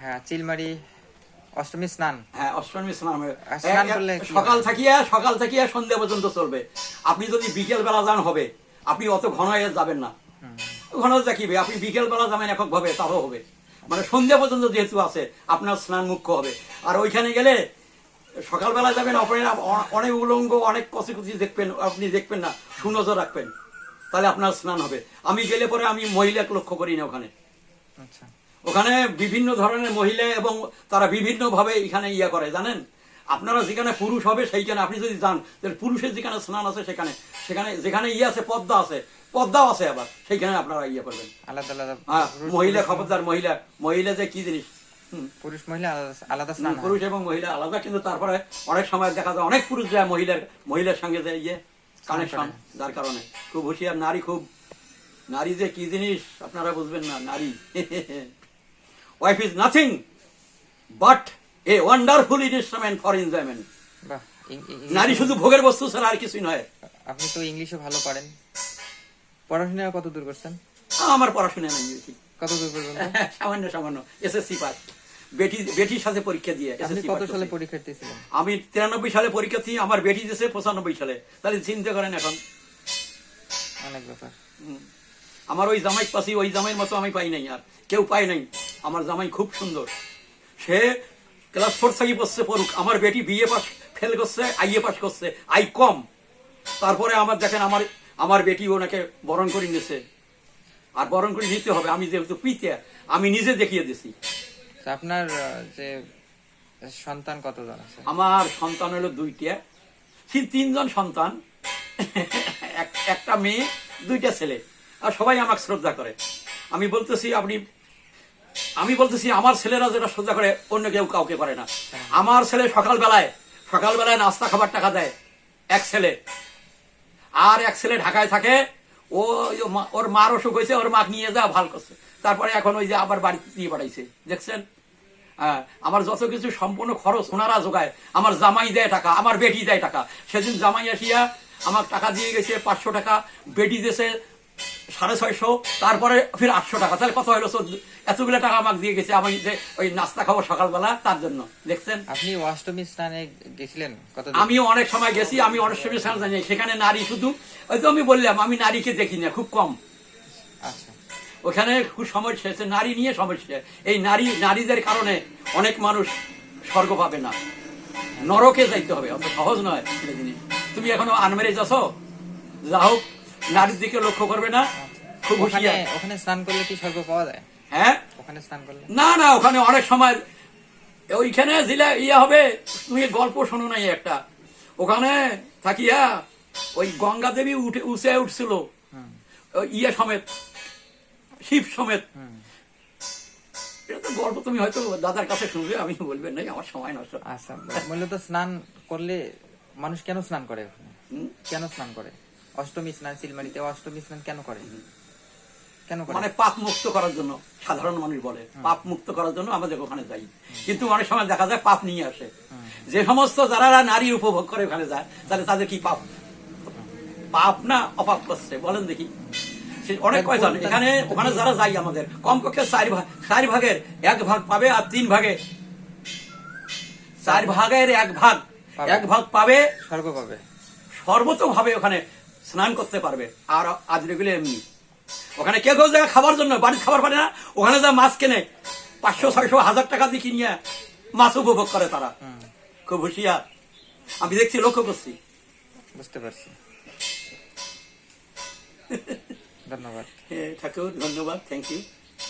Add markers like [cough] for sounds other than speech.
হ্যাঁ চিলমারি অষ্টমী স্নান। হ্যাঁ অষ্টমী স্নান সকাল থাকিয়া সকাল থাকিয়া সন্ধ্যা পর্যন্ত চলবে। আপনি যদি বিকেল বেলা যান হবে আপনি অত ঘন যাবেন না। ঘন দেখিবে আপনি বিকেল বেলা যাবেন একক ভাবে তারও হবে। মানে সন্ধ্যা পর্যন্ত যেহেতু আছে আপনার স্নান মুখ্য হবে। আর ওইখানে গেলে সকালবেলা যাবেন অনেক উলঙ্গ অনেক কচি কচি দেখবেন আপনি দেখবেন না সুনজর রাখবেন। তাহলে আপনার স্নান হবে। আমি গেলে পরে আমি মহিলাকে লক্ষ্য করি না ওখানে। আচ্ছা। ওখানে বিভিন্ন ধরনের মহিলা এবং তারা বিভিন্ন ভাবে এখানে ইয়া করে জানেন? আপনারা যেখানে পুরুষ হবে সেইখানে আপনি যদি যান পুরুষের যেখানে স্নান আছে সেখানে সেখানে যেখানে ইয়ে আছে পদ্মা আছে পদ্মাও আছে আবার সেইখানে আপনারা ইয়ে করবেন। আলাদা আলাদা হ্যাঁ মহিলা খবরদার মহিলা মহিলা যে কি জিনিস? পুরুষ মহিলা আলাদা- আলাদা পুরুষ এবং মহিলা আলাদা কিন্তু তারপরে অনেক সময় দেখা যায় অনেক পুরুষ যায় মহিলার মহিলার সঙ্গে যে ইয়ে কানেকশন যার কারণে। খুব হুঁশিয়ার নারী খুব। নারী যে কি জিনিস আপনারা বুঝবেন না নারী। [laughs] Wife is nothing but a wonderful instrument for enjoyment নারী শুধু ভোগের বস্তু ছাড়া আর কিছুই নয়। আপনি তো ইংলিশও ভালো পারেন। পড়াশোনা কত দূর করছেন? আমার পড়াশোনা নেই কত দূর পর্যন্ত? [laughs] সামান্য সামান্য। এসএসসি পাস বেটি বেটির সাথে পরীক্ষা দিয়ে কত সালে। পরীক্ষার্থী ছিলেন আমি তিরানব্বই সালে পরীক্ষা দিই আমার বেটি দিয়েছে পঁচানব্বই সালে। তাহলে চিন্তা করেন এখন। অনেক ব্যাপার। আমার ওই জামাই পাশি ওই জামাইয়ের মতো আমি পাই নাই আর। কেউ পাই নাই। আমার জামাই খুব সুন্দর। সে ক্লাস ফোর থেকে পড়ছে পড়ুক। আমার বেটি বিএ পাস ফেল করছে আইএ পাস করছে। I com. তারপরে আমার দেখেন আমার আমার বেটি ওনাকে বরণ করে নিয়েছে আর বরণ করে নিতে হবে। আমি যেহেতু পিতে আমি নিজে দেখিয়ে দিছি। আপনার যে সন্তান কতজন আছে? আমার সন্তান হলো দুইটা। তিন তিনজন সন্তান। এক- একটা মেয়ে দুইটা ছেলে। আর সবাই আমাকে শ্রদ্ধা করে। আমি বলতেছি আপনি আমি বলতেছি আমার ছেলেরা যেটা শ্রদ্ধা করে অন্য কেউ কাউকে করে না। আমার ছেলে সকালবেলায় সকালবেলায় নাস্তা খাবার টাকা দেয় এক ছেলে। আর এক ছেলে ঢাকায় থাকে ও ওর মার অসুখ হয়েছে ওর মাকে নিয়ে যা ভালো করছে। তারপরে এখন ওই যে আবার বাড়িতে দিয়ে পাঠাইছে। দেখছেন? হ্যাঁ, আমার যত কিছু সম্পূর্ণ খরচ ওনারা যোগায় আমার জামাই দেয় টাকা আমার বেটি দেয় টাকা। সেদিন জামাই আসিয়া আমার টাকা দিয়ে গেছে পাঁচশো টাকা বেটি দিয়েছে সাড়ে ছয়শো তারপরে ফির আটশো টাকা। তাহলে কত হলো? চোদ্দ এতগুলো টাকা আমাকে দিয়ে গেছে আমি যে ওই নাস্তা খাব সকালবেলা তার জন্য। দেখছেন? আপনি অষ্টমী স্নানে গেছিলেন আমিও অনেক সময় গেছি আমি সময় স্থান জানি সেখানে নারী শুধু ওই তো আমি বললাম আমি নারীকে দেখি না খুব কম। আচ্ছা। ওখানে খুব সমস্যা আছে নারী নিয়ে সমস্যা এই নারী নারীদের কারণে অনেক মানুষ স্বর্গ পাবে না। নরকে যাইতে হবে অত সহজ নয় তুমি এখনও আনমেরেজ আছো? যা হোক নারীর দিকে লক্ষ্য করবে না। খুব ওখানে হুঁশিয়ার। ওখানে স্নান করলে কি স্বর্গ পাওয়া যায়? হ্যাঁ? ওখানে স্নান করলে? না না ওখানে অনেক সময় ওইখানে জিলা ইয়ে হবে। তুমি গল্প শোনো নাই একটা। ওখানে থাকিয়া ওই গঙ্গা দেবী উঠে উঠে উঠছিল। ওই ইয়ে সমেত শিব সমেত। এটা তো গল্প তুমি হয়তো দাদার কাছে শুনবে আমি বলবেন নাই আমার সময় নষ্ট। আচ্ছা মূলত স্নান করলে মানুষ কেন স্নান করে ওখানে? কেন স্নান করে? অষ্টমী স্নান সিলমারিতে অষ্টমী স্নান কেন করে? কেন মানে পাপ মুক্ত করার জন্য সাধারণ মানুষ বলে। পাপ মুক্ত করার জন্য আমাদের ওখানে যাই। কিন্তু অনেক সময় দেখা যায় পাপ নিয়ে আসে। যে সমস্ত যারা নারী উপভোগ করে ওখানে যায় তাহলে তাদের কি পাপ? পাপ না অপাপ করছে? বলেন দেখি। অনেক কয়জন? এখানে ওখানে যারা যাই আমাদের কমপক্ষে চার ভাগ চার ভাগের এক ভাগ পাবে আর তিন ভাগে। চার ভাগের এক ভাগ। এক ভাগ পাবে। স্বর্গ পাবে। সর্বতভাবে ওখানে স্নান করতে পারবে। আর আজ রেগুলে এমনি। ওখানে কেউ কেউ জায়গায় খাবার জন্য বাড়ির খাবার পারে না। ওখানে যা মাছ কেনে পাঁচশো ছয়শো হাজার টাকা দিয়ে কিনিয়ে মাছ উপভোগ করে তারা। খুব হুশিয়ার। আমি দেখছি লক্ষ্য করছি। বুঝতে পারছি। [laughs] ধন্যবাদ। ঠাকুর ধন্যবাদ থ্যাংক ইউ